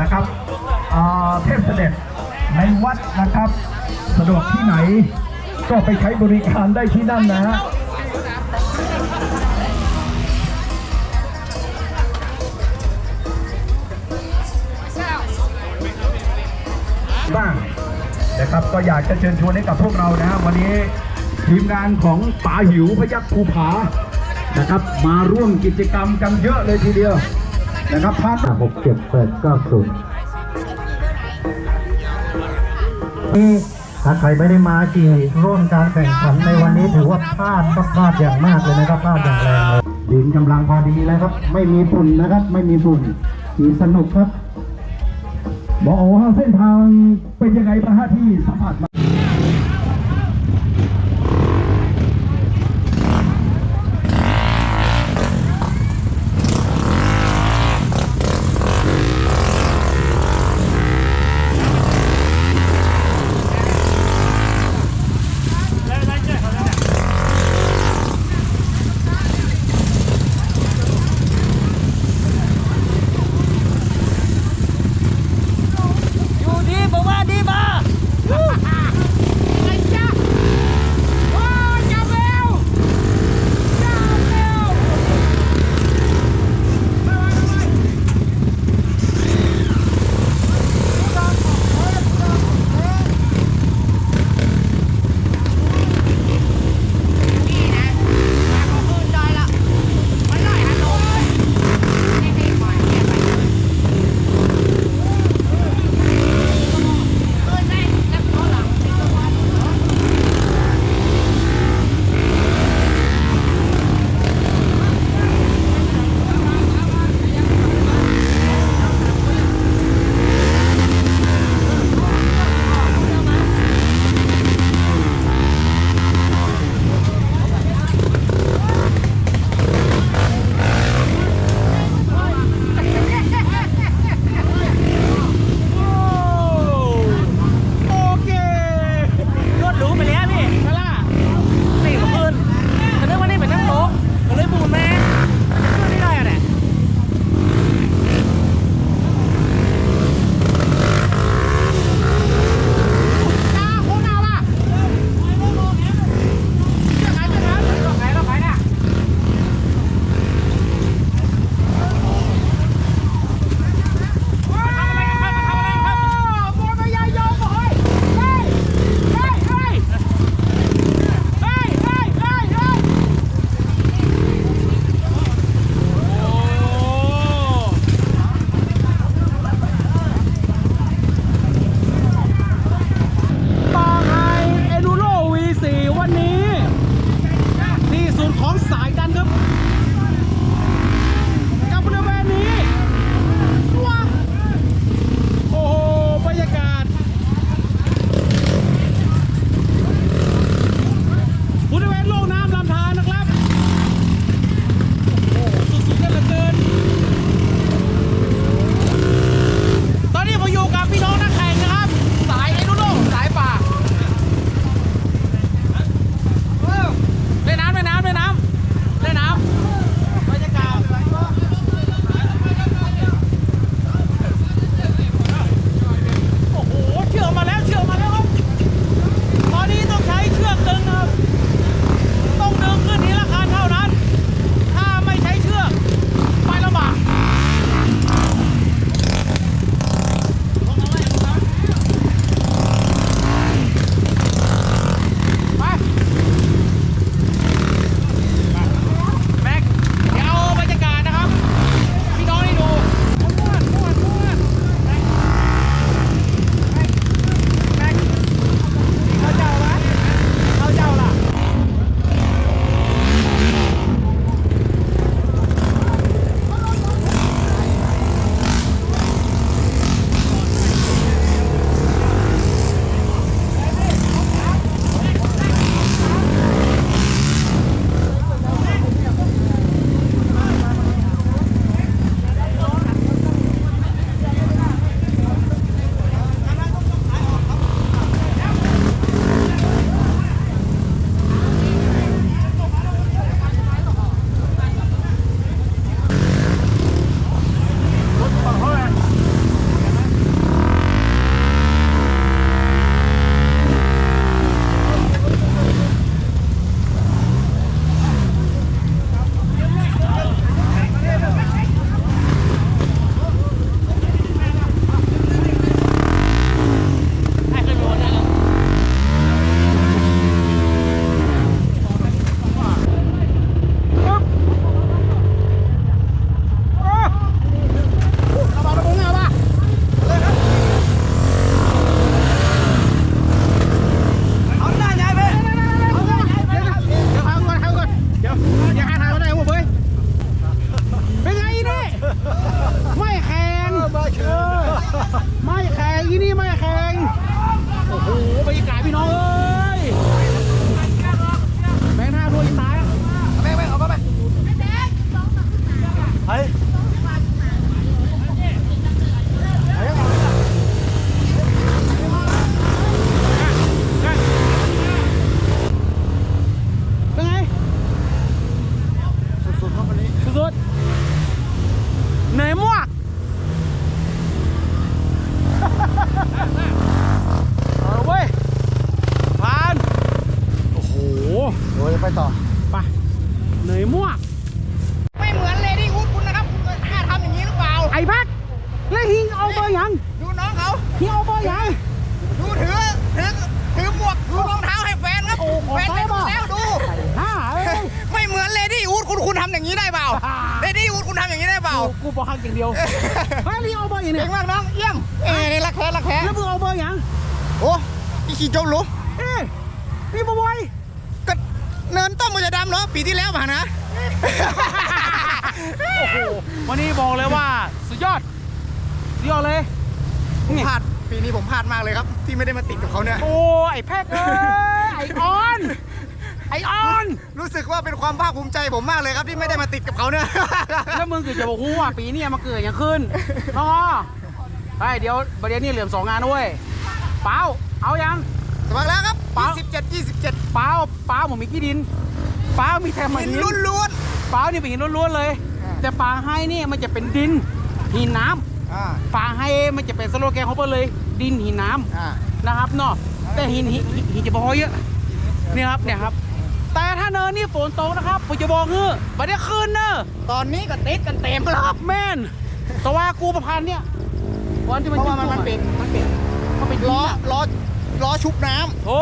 นะครับเทพเสด็จในวัดนะครับ สะดวกที่ไหน ก็ไปใช้บริการได้ที่นั่นนะฮะบ้างนะครับก็อยากจะเชิญชวนให้กับพวกเรานะฮะวันนี้ทีมงานของป๋าหิวพยัคฆ์ภูผานะครับ มาร่วมกิจกรรมกันเยอะเลยทีเดียว นะครับพาร์ทหกเจ็ดแปดเก้าศูนย์ถ้าใครไม่ได้มาจริงร่วมการแข่งขันในวันนี้ถือว่าพลาดพลาดอย่างมากเลยนะครับพลาดอย่างแรงเลยดินกำลังพอดีแล้วครับ ไม่มีฝุ่นนะครับ ไม่มีฝุ่นขี่สนุกครับบอกโอ้เส้นทางเป็นยังไงบ้างฮะที่สัมผัสมาอยู่ดีผมว่าดีมา โอ้ยไปต่อไปเหนื่อยมากไม่เหมือนเลดี้วูดคุณนะครับคุณกล้าทำอย่างนี้หรือเปล่าไอ้พักแล้วหิงเอาเบอร์ยังดูน้องเขาหิงเอาเบอร์ยังดูถือถือถือหมวกดูรองเท้าให้แฟนครับโอ้ขอแฟนใช้ไปดูป่ะแล้วดูห้าเอ้ยไม่เหมือนเลดี้วูดคุณคุณทำอย่างนี้ได้เปล่าอ่าเลดี้วูดคุณทำอย่างนี้ได้เปล่ากูบอกหักอย่างเดียวเฮ้ยหิงเอาเบอร์ยังเนี่เก่ยงมากน้องเยี่ยมเอ้ยนี่รักแท้รักแท้แล้วมึงเอาเบอร์ยังโอ้อีขี่โจมหรูเอ้ยนี่บอย ก็เนินต้มมันจะดำเหรอ ปีที่แล้วมานะ โอ้โหวันนี้บอกเลยว่า สุดยอด สุดยอดเลย ผมพลาดปีนี้ผมพลาดมากเลยครับ ที่ไม่ได้มาติดกับเขาเนี่ย โอ้ไอ้แพทย์เอ้ยไอ้ออน ไอ้ออน รู้สึกว่าเป็นความภาคภูมิใจผมมากเลยครับที่ไม่ได้มาติดกับเขาเนี่ย แล้วมึงคือจะบอกกูว่าปีนี้มาเกิดอย่างขึ้นน้องอ้อไปเดี๋ยวประเดี๋ยวนี้เหลือสองงานด้วยเปล่าเอายังสมัครแล้วครับปั๊บ27 27เปล่าเปล่าผมมีขี้ดินเปล่ามีแต่มาหินหินล้วนเปล่านี่เป็นหินล้วนๆเลยอ่าแต่ปางให้นี่มันจะเป็นดินหินน้ำๆอ่าปางให้มันจะเป็นสโลแกนของเปิ้ลเลย ดินหินน้ำอ่านะครับเนาะแต่หินหินหินหินจะบอกเยอะเนี่ยครับเนี่ยครับ แต่ถ้าเนินนี่ฝนตกนะครับผมจะบอกเฮ้อบัดนี้คืนเนอะตอนนี้ก็ติดกันเต็มแล้วครับแม่นแต่ว่ากูประพันธ์เนี่ยวันที่เพมันราะว่ามันมันจุ่เป็นมันเป็นๆมันเป็นล้อล้อล้อชุบน้ำโอ้